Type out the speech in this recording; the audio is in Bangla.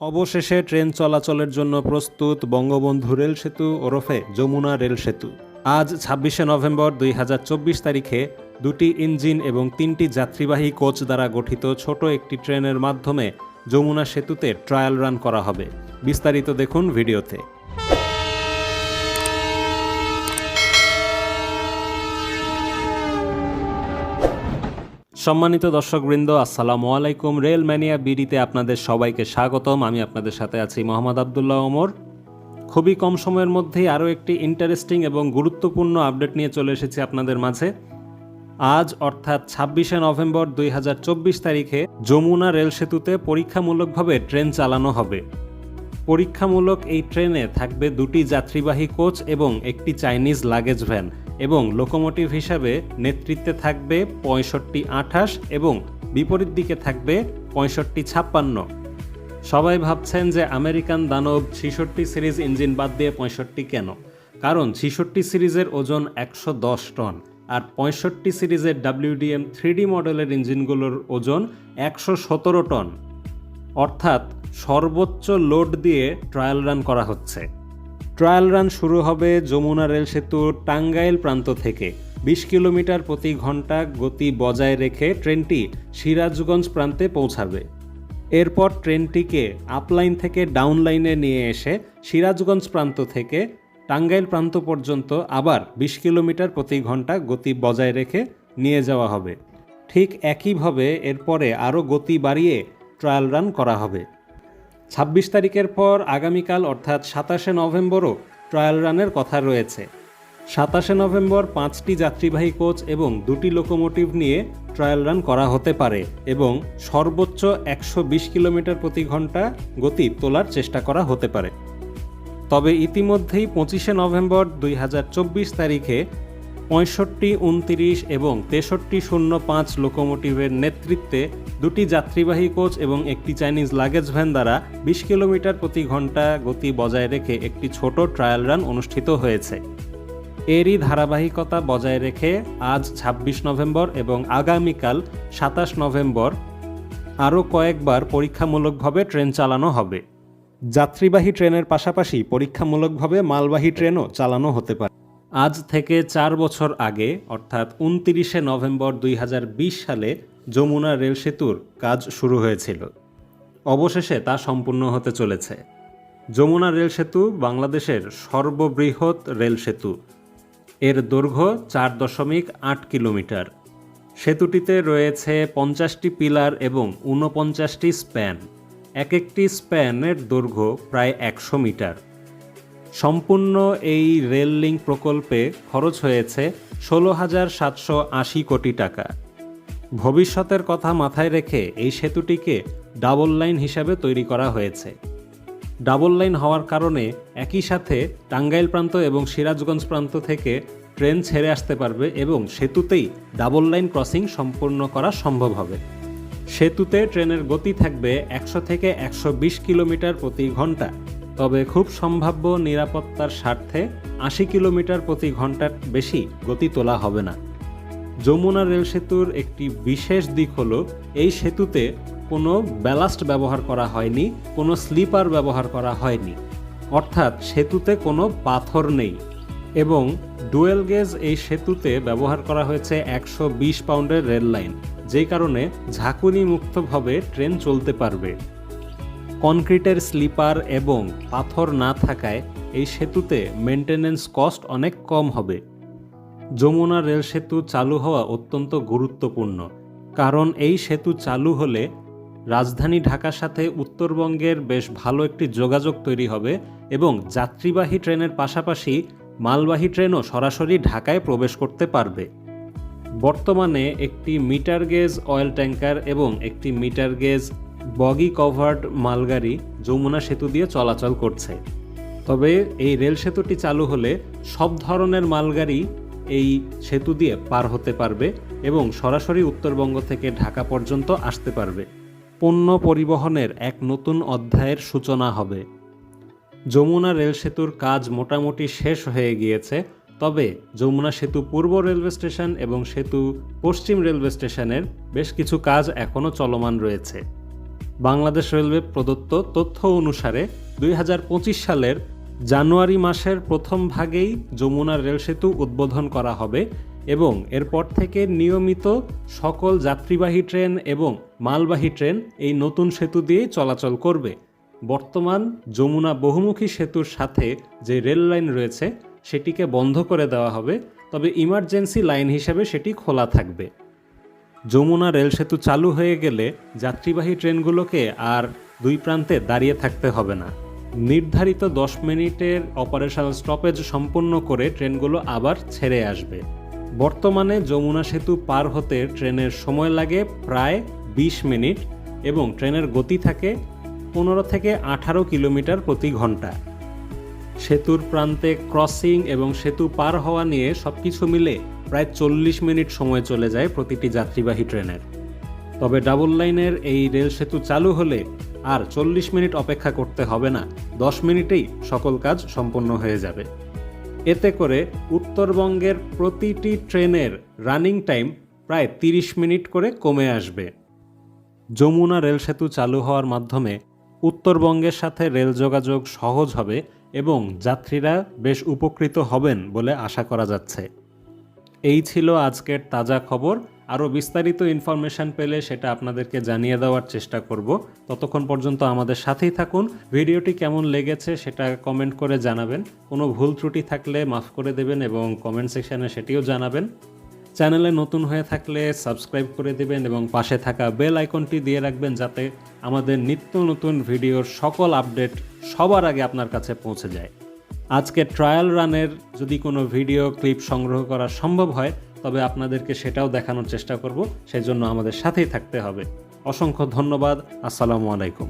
অবশেষে ট্রেন চলাচলের জন্য প্রস্তুত বঙ্গবন্ধু রেল সেতু ওরফে যমুনা রেল সেতু। আজ ছাব্বিশে নভেম্বর দুই হাজার চব্বিশ তারিখে দুটি ইঞ্জিন এবং তিনটি যাত্রীবাহী কোচ দ্বারা গঠিত ছোট একটি ট্রেনের মাধ্যমে যমুনা সেতুতে ট্রায়াল রান করা হবে। বিস্তারিত দেখুন ভিডিওতে। সম্মানিত দর্শকবৃন্দ, আসসালামু আলাইকুম। রেল ম্যানিয়া বিডিতে আপনাদের সবাইকে স্বাগতম। আমি আপনাদের সাথে আছি মোহাম্মদ আবদুল্লাহ ওমর। খুবই কম সময়ের মধ্যেই আরও একটি ইন্টারেস্টিং এবং গুরুত্বপূর্ণ আপডেট নিয়ে চলে এসেছি আপনাদের মাঝে। আজ, অর্থাৎ ছাব্বিশে নভেম্বর দুই হাজার চব্বিশ তারিখে যমুনা রেল সেতুতে পরীক্ষামূলকভাবে ট্রেন চালানো হবে। পরীক্ষামূলক এই ট্রেনে থাকবে দুটি যাত্রীবাহী কোচ এবং একটি চাইনিজ লাগেজ ভ্যান এবং লোকোমোটিভ হিসাবে নেতৃত্বে থাকবে পঁয়ষট্টি আঠাশ এবং বিপরীত দিকে থাকবে পঁয়ষট্টি ছাপ্পান্ন। সবাই ভাবছেন যে আমেরিকান দানব ছিষট্টি সিরিজ ইঞ্জিন বাদ দিয়ে পঁয়ষট্টি কেন? কারণ ছিষট্টি সিরিজের ওজন একশো দশ টন আর পঁয়ষট্টি সিরিজের ডাব্লিউডিএম থ্রিডি মডেলের ইঞ্জিনগুলোর ওজন একশো সতেরো টন। অর্থাৎ সর্বোচ্চ লোড দিয়ে ট্রায়াল রান করা হচ্ছে। ট্রায়াল রান শুরু হবে যমুনা রেল সেতুর টাঙ্গাইল প্রান্ত থেকে। বিশ কিলোমিটার প্রতি ঘণ্টা গতি বজায় রেখে ট্রেনটি সিরাজগঞ্জ প্রান্তে পৌঁছাবে। এরপর ট্রেনটিকে আপলাইন থেকে ডাউন লাইনে নিয়ে এসে সিরাজগঞ্জ প্রান্ত থেকে টাঙ্গাইল প্রান্ত পর্যন্ত আবার বিশ কিলোমিটার প্রতি ঘণ্টা গতি বজায় রেখে নিয়ে যাওয়া হবে। ঠিক একইভাবে এরপরে আরও গতি বাড়িয়ে ট্রায়াল রান করা হবে। ছাব্বিশ তারিখের পর আগামীকাল অর্থাৎ সাতাশে নভেম্বরও ট্রায়াল রানের কথা রয়েছে। সাতাশে নভেম্বর পাঁচটি যাত্রীবাহী কোচ এবং দুটি লোকোমোটিভ নিয়ে ট্রায়াল রান করা হতে পারে এবং সর্বোচ্চ একশো বিশ কিলোমিটার প্রতি ঘণ্টা গতি তোলার চেষ্টা করা হতে পারে। তবে ইতিমধ্যেই পঁচিশে নভেম্বর দুই হাজার চব্বিশ তারিখে পঁয়ষট্টি, উনতিরিশ এবং তেষট্টি শূন্য পাঁচ লোকোমোটিভের নেতৃত্বে দুটি যাত্রীবাহী কোচ এবং একটি চাইনিজ লাগেজ ভ্যান দ্বারা বিশ কিলোমিটার প্রতি ঘণ্টা গতি বজায় রেখে একটি ছোট ট্রায়াল রান অনুষ্ঠিত হয়েছে। এরই ধারাবাহিকতা বজায় রেখে আজ ২৬ নভেম্বর এবং আগামীকাল সাতাশ নভেম্বর আরও কয়েকবার পরীক্ষামূলকভাবে ট্রেন চালানো হবে। যাত্রীবাহী ট্রেনের পাশাপাশি পরীক্ষামূলকভাবে মালবাহী ট্রেনও চালানো হতে পারে। আজ থেকে চার বছর আগে, অর্থাৎ উনতিরিশে নভেম্বর দুই হাজার বিশ সালে, যমুনা রেল সেতুর কাজ শুরু হয়েছিল। অবশেষে তা সম্পূর্ণ হতে চলেছে। যমুনা রেল সেতু বাংলাদেশের সর্ববৃহৎ রেল সেতু। এর দৈর্ঘ্য চার দশমিক আট কিলোমিটার। সেতুটিতে রয়েছে পঞ্চাশটি পিলার এবং ঊনপঞ্চাশটি স্প্যান। এক একটি স্প্যানের দৈর্ঘ্য প্রায় একশো মিটার। সম্পূর্ণ এই রেল লিঙ্ক প্রকল্পে খরচ হয়েছে ষোলো হাজার সাতশো আশি কোটি টাকা। ভবিষ্যতের কথা মাথায় রেখে এই সেতুটিকে ডাবল লাইন হিসাবে তৈরি করা হয়েছে। ডাবল লাইন হওয়ার কারণে একই সাথে টাঙ্গাইল প্রান্ত এবং সিরাজগঞ্জ প্রান্ত থেকে ট্রেন ছেড়ে আসতে পারবে এবং সেতুতেই ডাবল লাইন ক্রসিং সম্পূর্ণ করা সম্ভব হবে। সেতুতে ট্রেনের গতি থাকবে একশো থেকে একশো বিশ কিলোমিটার প্রতি ঘণ্টা। তবে খুব সম্ভাব্য নিরাপত্তার স্বার্থে আশি কিলোমিটার প্রতি ঘণ্টার বেশি গতি তোলা হবে না। যমুনা রেল সেতুর একটি বিশেষ দিক হলো, এই সেতুতে কোনো ব্যালাস্ট ব্যবহার করা হয়নি, কোনো স্লিপার ব্যবহার করা হয়নি। অর্থাৎ সেতুতে কোনো পাথর নেই এবং ডুয়েল গেজ এই সেতুতে ব্যবহার করা হয়েছে একশো বিশ পাউন্ডের রেল লাইন যেই কারণে ঝাঁকুনি মুক্তভাবে ট্রেন চলতে পারবে। কনক্রিটের স্লিপার এবং পাথর না থাকায় এই সেতুতে মেনটেনেন্স কস্ট অনেক কম হবে। যমুনা রেল সেতু চালু হওয়া অত্যন্ত গুরুত্বপূর্ণ, কারণ এই সেতু চালু হলে রাজধানী ঢাকার সাথে উত্তরবঙ্গের বেশ ভালো একটি যোগাযোগ তৈরি হবে এবং যাত্রীবাহী ট্রেনের পাশাপাশি মালবাহী ট্রেনও সরাসরি ঢাকায় প্রবেশ করতে পারবে। বর্তমানে একটি মিটার গেজ অয়েল ট্যাঙ্কার এবং একটি মিটার গেজ বগি কভার্ড মালগাড়ি যমুনা সেতু দিয়ে চলাচল করছে। তবে এই রেল সেতুটি চালু হলে সব ধরনের মালগাড়ি এই সেতু দিয়ে পার হতে পারবে এবং সরাসরি উত্তরবঙ্গ থেকে ঢাকা পর্যন্ত আসতে পারবে। পণ্য পরিবহনের এক নতুন অধ্যায়ের সূচনা হবে। যমুনা রেল সেতুর কাজ মোটামুটি শেষ হয়ে গিয়েছে, তবে যমুনা সেতু পূর্ব রেলওয়ে স্টেশন এবং সেতু পশ্চিম রেলওয়ে স্টেশনের বেশ কিছু কাজ এখনও চলমান রয়েছে। বাংলাদেশ রেলওয়ে প্রদত্ত তথ্য অনুসারে দুই হাজার পঁচিশ সালের জানুয়ারি মাসের প্রথম ভাগেই যমুনা রেল সেতু উদ্বোধন করা হবে এবং এরপর থেকে নিয়মিত সকল যাত্রীবাহী ট্রেন এবং মালবাহী ট্রেন এই নতুন সেতু দিয়েই চলাচল করবে। বর্তমান যমুনা বহুমুখী সেতুর সাথে যে রেল লাইন রয়েছে, সেটিকে বন্ধ করে দেওয়া হবে, তবে ইমার্জেন্সি লাইন হিসেবে সেটি খোলা থাকবে। যমুনা রেল সেতু চালু হয়ে গেলে যাত্রীবাহী ট্রেনগুলোকে আর দুই প্রান্তে দাঁড়িয়ে থাকতে হবে না। নির্ধারিত দশ মিনিটের অপারেশনাল স্টপেজ সম্পন্ন করে ট্রেনগুলো আবার ছেড়ে আসবে। বর্তমানে যমুনা সেতু পার হতে ট্রেনের সময় লাগে প্রায় বিশ মিনিট এবং ট্রেনের গতি থাকে পনেরো থেকে আঠারো কিলোমিটার প্রতি ঘণ্টা। সেতুর প্রান্তে ক্রসিং এবং সেতু পার হওয়া নিয়ে সবকিছু মিলে প্রায় চল্লিশ মিনিট সময় চলে যায় প্রতিটি যাত্রীবাহী ট্রেনের। তবে ডাবল লাইনের এই রেল সেতু চালু হলে আর চল্লিশ মিনিট অপেক্ষা করতে হবে না, দশ মিনিটেই সকল কাজ সম্পন্ন হয়ে যাবে। এতে করে উত্তরবঙ্গের প্রতিটি ট্রেনের রানিং টাইম প্রায় তিরিশ মিনিট করে কমে আসবে। যমুনা রেল সেতু চালু হওয়ার মাধ্যমে উত্তরবঙ্গের সাথে রেল যোগাযোগ সহজ হবে এবং যাত্রীরা বেশ উপকৃত হবেন বলে আশা করা যাচ্ছে। এই ছিল আজকের তাজা খবর। আরও বিস্তারিত ইনফরমেশন পেলে সেটা আপনাদেরকে জানিয়ে দেওয়ার চেষ্টা করব। ততক্ষণ পর্যন্ত আমাদের সাথেই থাকুন। ভিডিওটি কেমন লেগেছে সেটা কমেন্ট করে জানাবেন। কোনো ভুল ত্রুটি থাকলে মাফ করে দেবেন এবং কমেন্ট সেকশানে সেটিও জানাবেন। চ্যানেলে নতুন হয়ে থাকলে সাবস্ক্রাইব করে দেবেন এবং পাশে থাকা বেল আইকনটি দিয়ে রাখবেন যাতে আমাদের নিত্য নতুন ভিডিওর সকল আপডেট সবার আগে আপনার কাছে পৌঁছে যায়। আজকে ট্রায়াল রানের যদি কোনো ভিডিও ক্লিপ সংগ্রহ করা সম্ভব হয়, তবে আপনাদেরকে সেটাও দেখানোর চেষ্টা করব, সেজন্য আমাদের সাথেই থাকতে হবে। অসংখ্য ধন্যবাদ, আসসালামু আলাইকুম।